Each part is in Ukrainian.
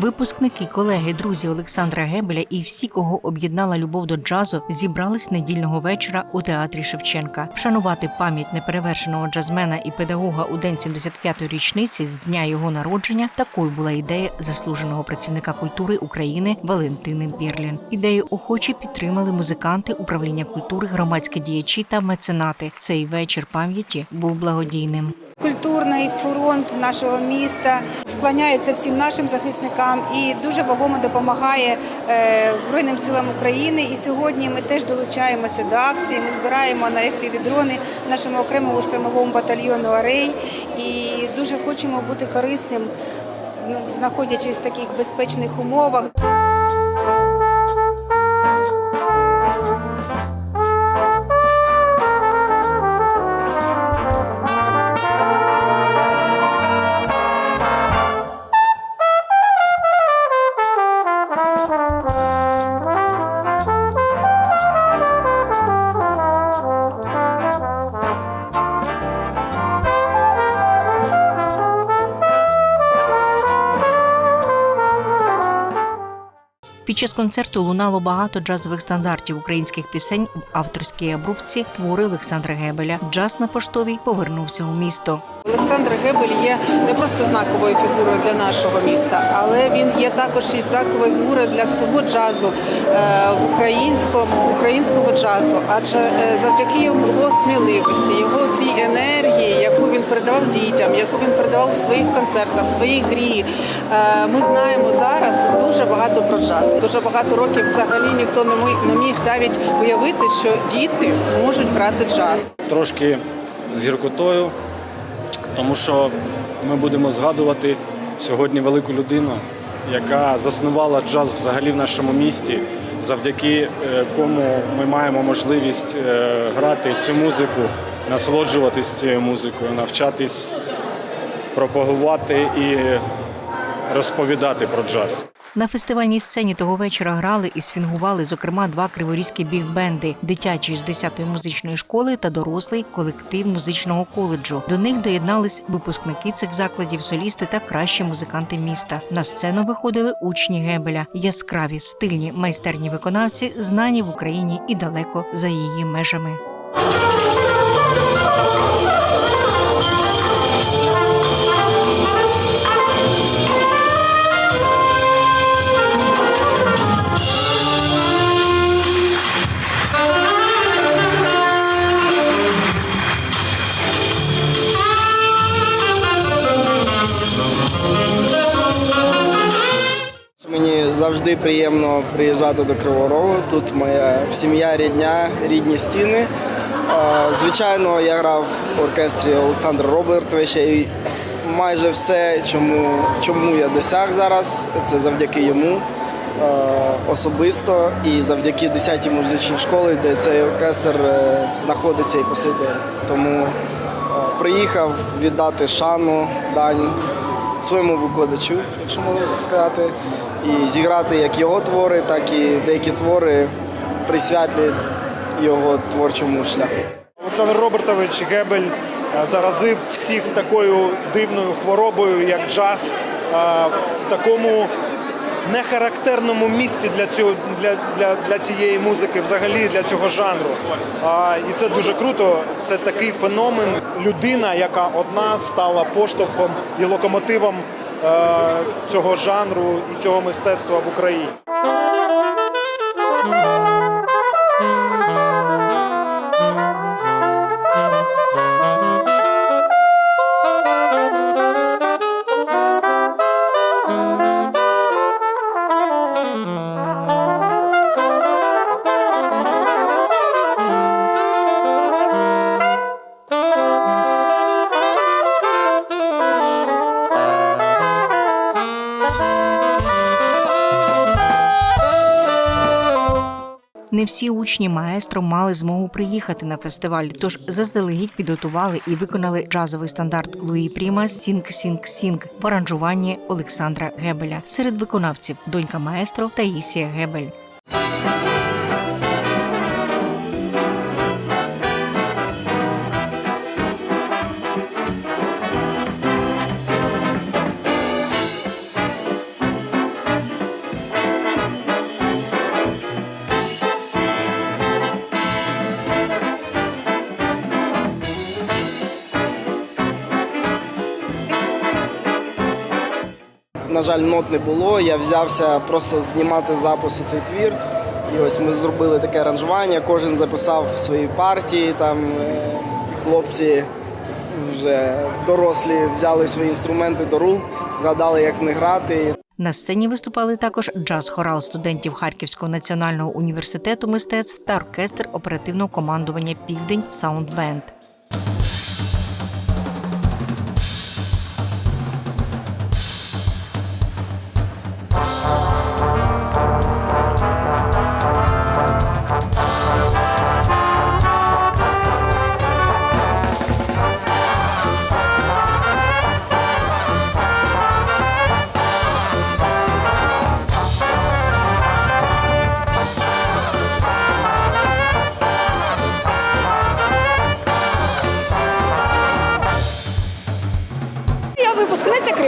Випускники, колеги, друзі Олександра Гебеля і всі, кого об'єднала любов до джазу, зібрались недільного вечора у театрі Шевченка. Вшанувати пам'ять неперевершеного джазмена і педагога у день 75-ї річниці з дня його народження. Такою була ідея заслуженого працівника культури України Валентини Бірлін. Ідею охоче підтримали музиканти, управління культури, громадські діячі та меценати. Цей вечір пам'яті був благодійним. Культурний фронт нашого міста вклоняється всім нашим захисникам і дуже вагомо допомагає е, Збройним силам України. І сьогодні ми теж долучаємося до акції. Ми збираємо на FPV-дрони нашому окремому штурмовому батальйону Арей і дуже хочемо бути корисним, знаходячись в таких безпечних умовах. Час концерту лунало багато джазових стандартів українських пісень в авторській обрубці твори Олександра Гебеля. Джаз на поштовій повернувся у місто. Олександр Гебель є не просто знаковою фігурою для нашого міста, але він є також і знаковою фігурою для всього джазу е, українському українського джазу. Адже е, завдяки його сміливості, його цій енергії, яку він передавав дітям, яку він передавав у своїх концертах, в своїй грі. е, Ми знаємо зараз дуже багато про джаз. Дуже багато років взагалі ніхто не міг- навіть уявити, що діти можуть грати джаз. трошки з гіркотою, тому що ми будемо згадувати сьогодні велику людину, яка заснувала джаз взагалі в нашому місті, завдяки е, кому ми маємо можливість е, грати цю музику, насолоджуватись цією музикою, навчатись пропагувати і розповідати про джаз. На фестивальній сцені того вечора грали і сфінгували, зокрема, два криворізькі біг-бенди дитячий з 10-ї музичної школи та дорослий колектив музичного коледжу. До них доєднались випускники цих закладів, солісти та кращі музиканти міста. На сцену виходили учні Гебеля, яскраві, стильні, майстерні виконавці, знані в Україні і далеко за її межами. Завжди приємно приїжджати до Кривого Рогу. Тут моя сім'я, рідня, рідні стіни. Звичайно, я грав в оркестрі Олександра Робертовича і майже все, чому, чому я досяг зараз, це завдяки йому особисто і завдяки 10-й музичній школі, де цей оркестр е, знаходиться і по. Тому приїхав віддати шану, дань своєму викладачу, якщо можна так сказати, і зіграти як його твори, так і деякі твори присвятлі його творчому шляху. Олександр Робертович Гебель е, заразив всіх такою дивною хворобою, як джаз, е, в такому нехарактерному місці для цього для, для, для цієї музики, взагалі для цього жанру. А, І це дуже круто. Це такий феномен. Людина, яка одна стала поштовхом і локомотивом е, цього жанру і цього мистецтва в Україні. Не всі учні маестро мали змогу приїхати на фестиваль, тож заздалегідь підготували і виконали джазовий стандарт Луї Пріма Сінг Сінг Сінг в аранжуванні Олександра Гебеля. Серед виконавців донька маестро Таїсія Гебель. На жаль, нот не було. Я взявся просто знімати записи цей твір. І ось ми зробили таке аранжування. Кожен записав свої партії. Там хлопці вже дорослі взяли свої інструменти до рук, згадали, як них грати. На сцені виступали також джаз-хорал студентів Харківського національного університету мистецтв та оркестр оперативного командування Південь Саунд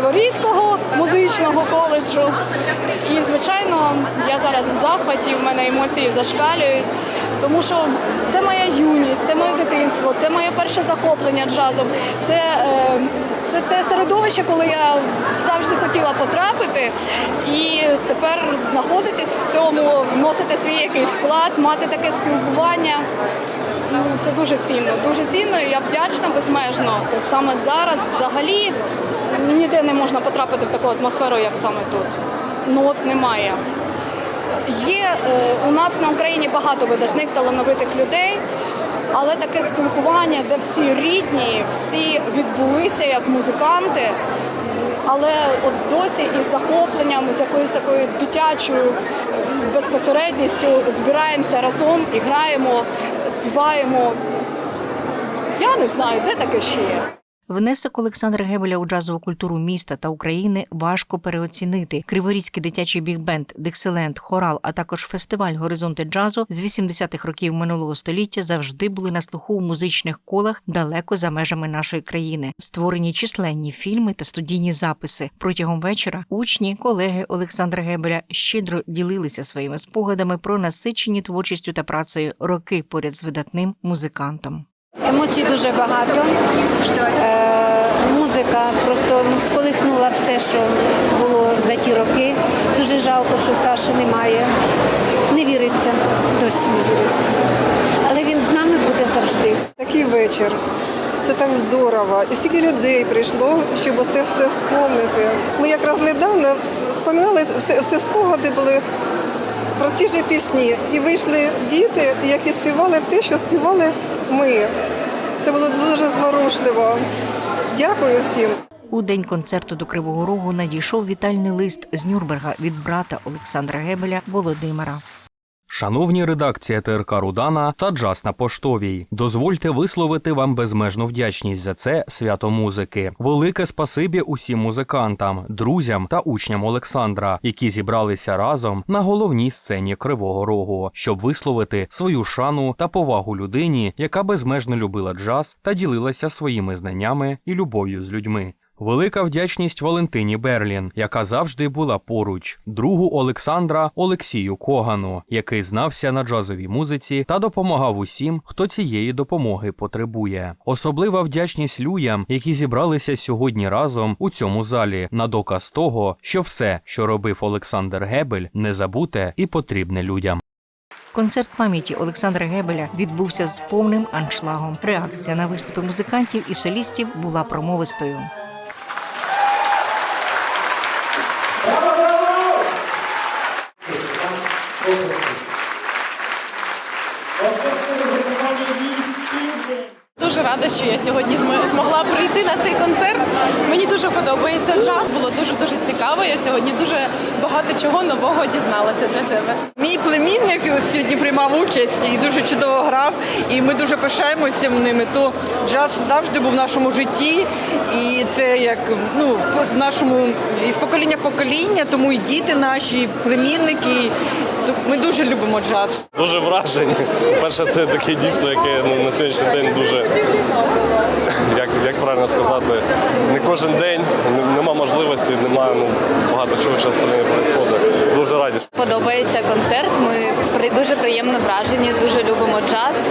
Криворізького музичного коледжу. І, звичайно, я зараз в захваті, в мене емоції зашкалюють, тому що це моя юність, це моє дитинство, це моє перше захоплення джазом. Це, е, це те середовище, коли я завжди хотіла потрапити. І тепер знаходитись в цьому, вносити свій якийсь вклад, мати таке спілкування. Ну, це дуже цінно, дуже цінно. і Я вдячна безмежно. От саме зараз, взагалі, ніде не можна потрапити в таку атмосферу, як саме тут. Ну от немає. Є е, у нас на Україні багато видатних талановитих людей, але таке спілкування, де всі рідні, всі відбулися як музиканти. Але от досі із захопленням, з якоюсь такою дитячою е, безпосередністю збираємося разом і граємо, співаємо. Я не знаю, де таке ще є. Внесок Олександра Гебеля у джазову культуру міста та України важко переоцінити. Криворізький дитячий бігбенд, Дикселент, Хорал, а також фестиваль Горизонти джазу з 80-х років минулого століття завжди були на слуху у музичних колах далеко за межами нашої країни. Створені численні фільми та студійні записи. Протягом вечора учні, колеги Олександра Гебеля щедро ділилися своїми спогадами про насичені творчістю та працею роки поряд з видатним музикантом. Емоцій дуже багато. Е, музика просто ну, сколихнула все, що було за ті роки. Дуже жалко, що Саші немає. Не віриться, досі не віриться. Але він з нами буде завжди. Такий вечір. Це так здорово. І стільки людей прийшло, щоб це все сповнити. Ми якраз недавно споминали, все, все спогади були про ті ж пісні. І вийшли діти, які співали те, що співали ми. Це було дуже зворушливо. Дякую всім. У день концерту до Кривого Рогу надійшов вітальний лист з Нюрнберга від брата Олександра Гебеля Володимира. Шановні редакція ТРК Рудана та Джаз на поштовій, дозвольте висловити вам безмежну вдячність за це свято музики. Велике спасибі усім музикантам, друзям та учням Олександра, які зібралися разом на головній сцені Кривого Рогу, щоб висловити свою шану та повагу людині, яка безмежно любила джаз та ділилася своїми знаннями і любов'ю з людьми. Велика вдячність Валентині Берлін, яка завжди була поруч, другу Олександра Олексію Когану, який знався на джазовій музиці та допомагав усім, хто цієї допомоги потребує. Особлива вдячність людям, які зібралися сьогодні разом у цьому залі, на доказ того, що все, що робив Олександр Гебель, не забуте і потрібне людям. Концерт пам'яті Олександра Гебеля відбувся з повним аншлагом. Реакція на виступи музикантів і солістів була промовистою. На цей концерт. Мені дуже подобається джаз. Було дуже дуже цікаво. Я сьогодні дуже багато чого нового дізналася для себе. Мій племінник сьогодні приймав участь і дуже чудово грав. І ми дуже пишаємося ними. То джаз завжди був в нашому житті, і це як ну в нашому із покоління в покоління, тому і діти наші, і племінники. Ми дуже любимо джаз. Дуже вражені. Перше, це таке дійство, яке ну, на сьогоднішній день дуже, як, як правильно сказати, не кожен день, нема можливості, нема ну, багато чого що в країні відбувається. Дуже раді. Подобається концерт. Ми дуже приємно вражені, дуже любимо джаз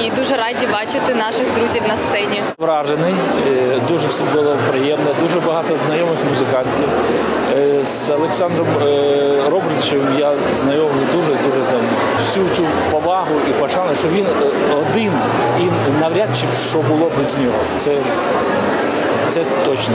і дуже раді. бачити наших друзів на сцені. Вражений, е, дуже все було приємно, дуже багато знайомих музикантів. Е, З Олександром е, Робертовичем я знайомий дуже дуже там всю цю повагу і пошану, що він один і навряд чи що було без нього. Це, це точно.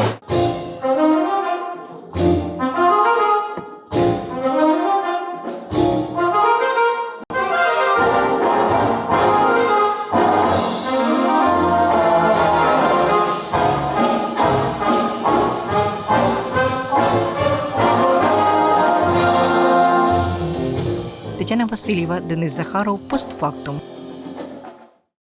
Васильєва, Денис Захаров, постфактум.